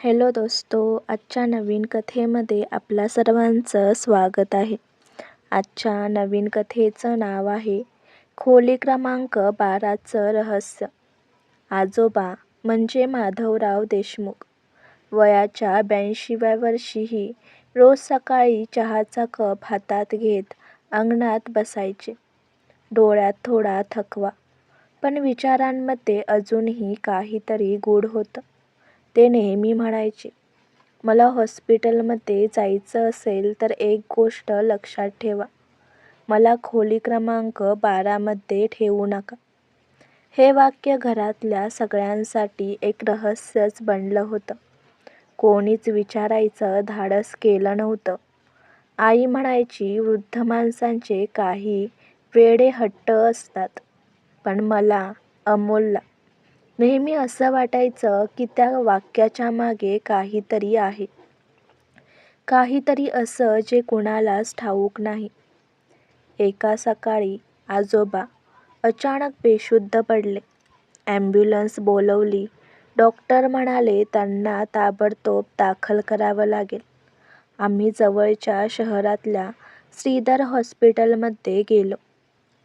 Hello दोस्तो आजच्या नवीन कथेमध्ये आपल्या सर्वांचं स्वागत आहे. आजच्या नवीन कथेचं नाव आहे खोली क्रमांक बाराचं रहस्य. आजोबा म्हणजे माधवराव देशमुख. वयाच्या ब्याऐंशीव्या वर्षीही रोज सकाळी चहाचा कप हातात घेत अंगणात बसायचे. डोळ्यात थोडा थकवा पण विचारांमध्ये अजूनही काहीतरी गूढ होतं. ते नेहमी म्हणायचे. मला हॉस्पिटलमध्ये जायचं असेल तर एक गोष्ट लक्षात ठेवा. मला खोली क्रमांक बारामध्ये ठेवू नका. हे वाक्य घरातल्या सगळ्यांसाठी एक रहस्यच बनलं होतं. कोणीच विचारायचं धाडस केलं नव्हतं. आई म्हणायची वृद्ध माणसांचे काही वेडे हट्ट असतात पण मला अमोलला नेहमी असं वाटायचं की त्या वाक्याच्या मागे काहीतरी आहे. काहीतरी असं जे कुणालाच ठाऊक नाही. एका सकाळी आजोबा अचानक बेशुद्ध पडले. ॲम्ब्युलन्स बोलवली. डॉक्टर म्हणाले त्यांना ताबडतोब दाखल करावं लागेल. आम्ही जवळच्या शहरातल्या श्रीधर हॉस्पिटलमध्ये गेलो.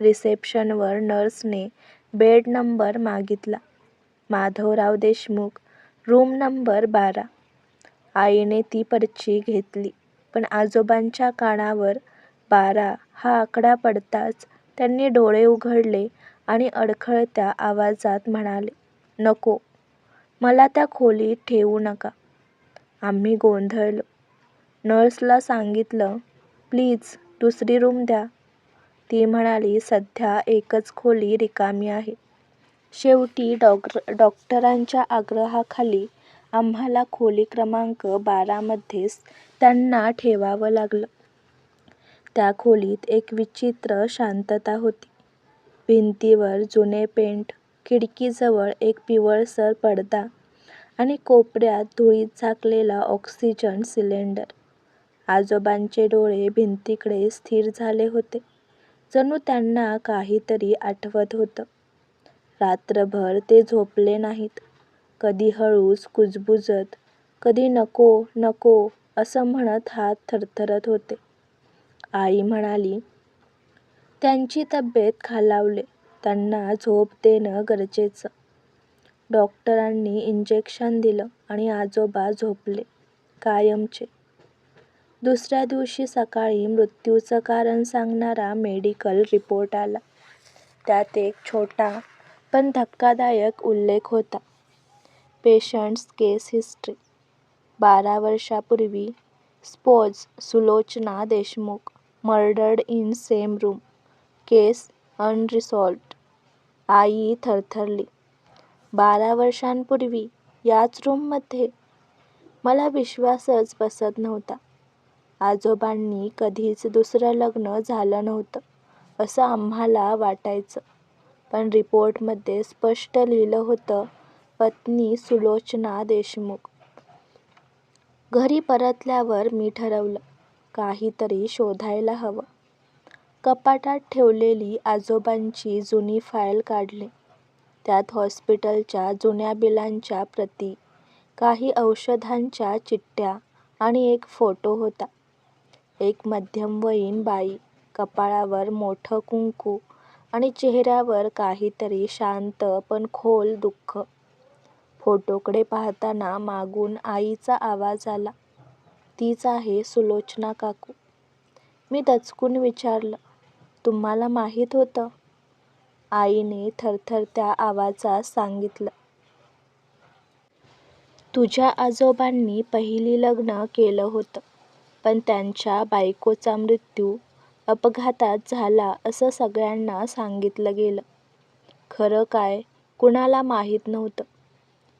रिसेप्शनवर नर्सने बेड नंबर मागितला. माधवराव देशमुख रूम नंबर बारा. आईने ती पर्ची घेतली पण आजोबांच्या कानावर बारा हा आकडा पडताच त्यांनी डोळे उघडले आणि अडखळत्या आवाजात म्हणाले नको मला त्या खोलीत ठेवू नका. आम्ही गोंधळलो. नर्सला सांगितलं प्लीज दुसरी रूम द्या. ती म्हणाली सध्या एकच खोली रिकामी आहे. शेवटी डॉक्टरांच्या आग्रहाखाली आम्हाला खोली क्रमांक बारामध्येच त्यांना ठेवावं लागलं. त्या खोलीत एक विचित्र शांतता होती. भिंतीवर जुने पेंट खिडकीजवळ एक पिवळसर पडदा आणि कोपऱ्यात धुळीत झाकलेला ऑक्सिजन सिलेंडर. आजोबांचे डोळे भिंतीकडे स्थिर झाले होते. जणू त्यांना काहीतरी आठवत होतं. रात्रभर ते झोपले नाहीत. कधी हळूच कुजबुजत कधी नको नको असं म्हणत हात थरथरत होते. आई म्हणाली त्यांची तब्येत खालावले. त्यांना झोप देणं गरजेचं. डॉक्टरांनी इंजेक्शन दिलं आणि आजोबा झोपले कायमचे. दुसऱ्या दिवशी सकाळी मृत्यूचं कारण सांगणारा मेडिकल रिपोर्ट आला. त्यात एक छोटा पण धक्कादायक उल्लेख होता. Patient's case history. बारा वर्षापूर्वी spouse Sulochana Deshmukh murdered in same room case unresolved आई थरथरली. बारा वर्षांपूर्वी याच रूममध्ये मला विश्वासच बसत नव्हता. आजोबांनी कधीच दुसरं लग्न झालं नव्हतं असं आम्हाला वाटायचं. पण रिपोर्टमध्ये स्पष्ट लिहिलं होतं पत्नी सुलोचना देशमुख. घरी परतल्यावर मी ठरवलं काहीतरी शोधायला हवं. कपाटात ठेवलेली आजोबांची जुनी फाईल काढली. त्यात हॉस्पिटलच्या जुन्या बिलांच्या प्रती काही औषधांच्या चिठ्ठ्या आणि एक फोटो होता. एक मध्यमवयीन बाई कपाळावर मोठं कुंकू आणि चेहऱ्यावर काहीतरी शांत पण खोल दुःख. फोटोकडे पाहताना मागून आईचा आवाज आला. तीच आहे सुलोचना काकू. मी दचकून विचारलं तुम्हाला माहीत होतं? आईने थरथरत्या आवाजात सांगितलं तुझ्या आजोबांनी पहिली लग्न केलं होतं पण त्यांच्या बायकोचा मृत्यू अपघातात झाला असं सगळ्यांना सांगितलं गेलं. खरं काय कुणाला माहीत नव्हतं.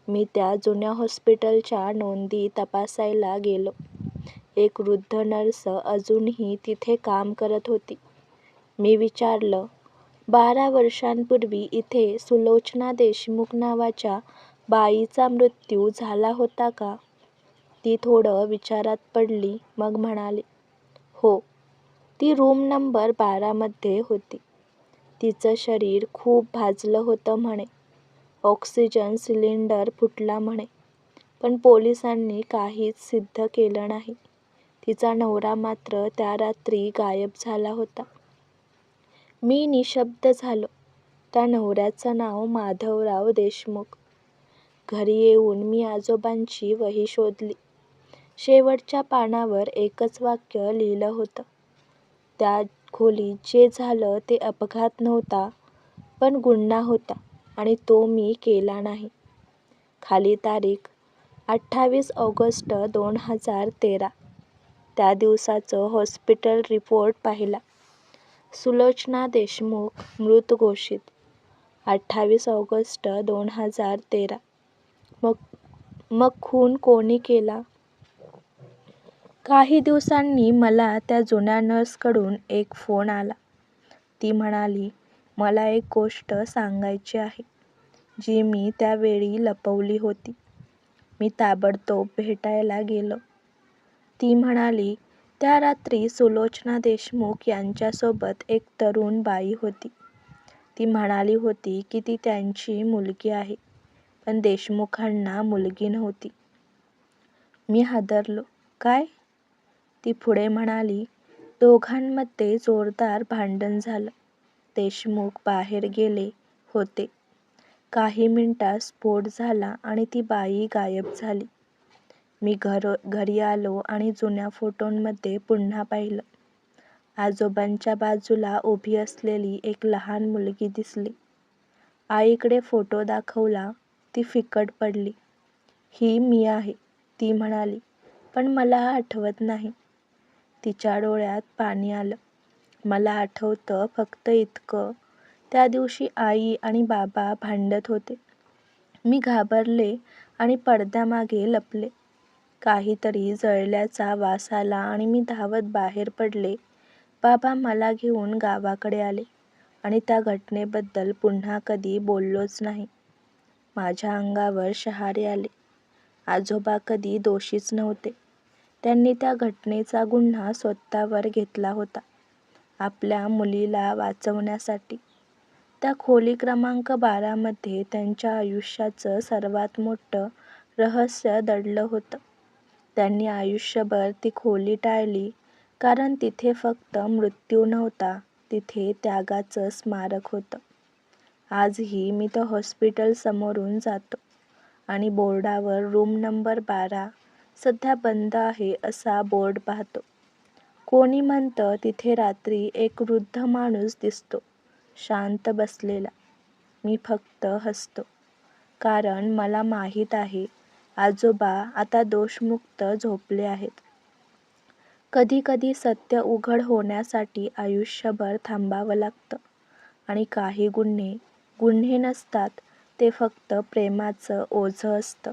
मी त्या जुन्या हॉस्पिटलच्या नोंदी तपासायला गेलो. एक वृद्ध नर्स अजूनही तिथे काम करत होती. मी विचारलं बारा वर्षांपूर्वी इथे सुलोचना देशमुख नावाच्या बाईचा मृत्यू झाला होता का? ती थोडं विचारात पडली मग म्हणाली हो ती रूम नंबर बारामध्ये होती तिचं शरीर खूप भाजलं होतं म्हणे ऑक्सिजन सिलेंडर फुटला म्हणे पण पोलिसांनी काहीच सिद्ध केलं नाही. तिचा नवरा मात्र त्या रात्री गायब झाला होता. मी निशब्द झालो. त्या नवऱ्याचं नाव माधवराव देशमुख. घरी येऊन मी आजोबांची वही शोधली. शेवटच्या पानावर एकच वाक्य लिहिलं होतं. त्या खोलीत जे झालं ते अपघात नव्हता, पण गुन्हा होता आणि तो मी केला नाही. खाली तारीख अठ्ठावीस ऑगस्ट दोन हजार तेरा. त्या दिवसाचं हॉस्पिटल रिपोर्ट पाहिला. सुलोचना देशमुख मृत घोषित. अठ्ठावीस ऑगस्ट दोन हजार तेरा. मग खून कोणी केला? काही दिवसांनी मला त्या जुन्या नर्सकडून एक फोन आला. ती म्हणाली, मला एक गोष्ट सांगायची आहे, जी मी त्यावेळी लपवली होती. मी ताबडतोब भेटायला गेलो. ती म्हणाली, त्या रात्री सुलोचना देशमुख यांच्यासोबत एक तरुण बाई होती. ती म्हणाली होती की ती त्यांची मुलगी आहे, पण देशमुखांना मुलगी नव्हती. मी हादरलो. काय? ती पुढे म्हणाली, दोघांमध्ये जोरदार भांडण झालं. देशमुख बाहेर गेले होते. काही मिनिटात स्फोट झाला आणि ती बाई गायब झाली. मी घर घरी आलो आणि जुन्या फोटोंमध्ये पुन्हा पाहिलं. आजोबांच्या बाजूला उभी असलेली एक लहान मुलगी दिसली. आईकडे फोटो दाखवला. ती फिकट पडली. ही मी आहे, ती म्हणाली, पण मला आठवत नाही. तिच्या डोळ्यात पाणी आलं. मला आठवतं फक्त इतकं, त्या दिवशी आई आणि बाबा भांडत होते. मी घाबरले आणि पडद्यामागे लपले. काहीतरी जळल्याचा वास आला आणि मी धावत बाहेर पडले. बाबा मला घेऊन गावाकडे आले आणि त्या घटनेबद्दल पुन्हा कधी बोललोच नाही. माझ्या अंगावर शहारे आले. आजोबा कधी दोषीच नव्हते. त्यांनी त्या घटनेचा गुन्हा स्वतःवर घेतला होता, आपल्या मुलीला वाचवण्यासाठी. त्या खोली क्रमांक बारामध्ये त्यांच्या आयुष्याचं सर्वात मोठं रहस्य दडलं होतं. त्यांनी आयुष्यभर ती खोली टाळली कारण तिथे फक्त मृत्यू नव्हता, तिथे त्यागाचं स्मारक होतं. आजही मी त्या हॉस्पिटलसमोरून जातो आणि बोर्डावर रूम नंबर बारा सध्या बंद आहे असा बोर्ड पाहतो. कोणी म्हणतं तिथे रात्री एक वृद्ध माणूस दिसतो, शांत बसलेला. मी फक्त हसतो. कारण मला माहीत आहे आजोबा आता दोषमुक्त झोपले आहेत. कधी कधी सत्य उघड होण्यासाठी आयुष्यभर थांबावं लागतं आणि काही गुन्हे गुन्हे नसतात, ते फक्त प्रेमाचं ओझं असतं.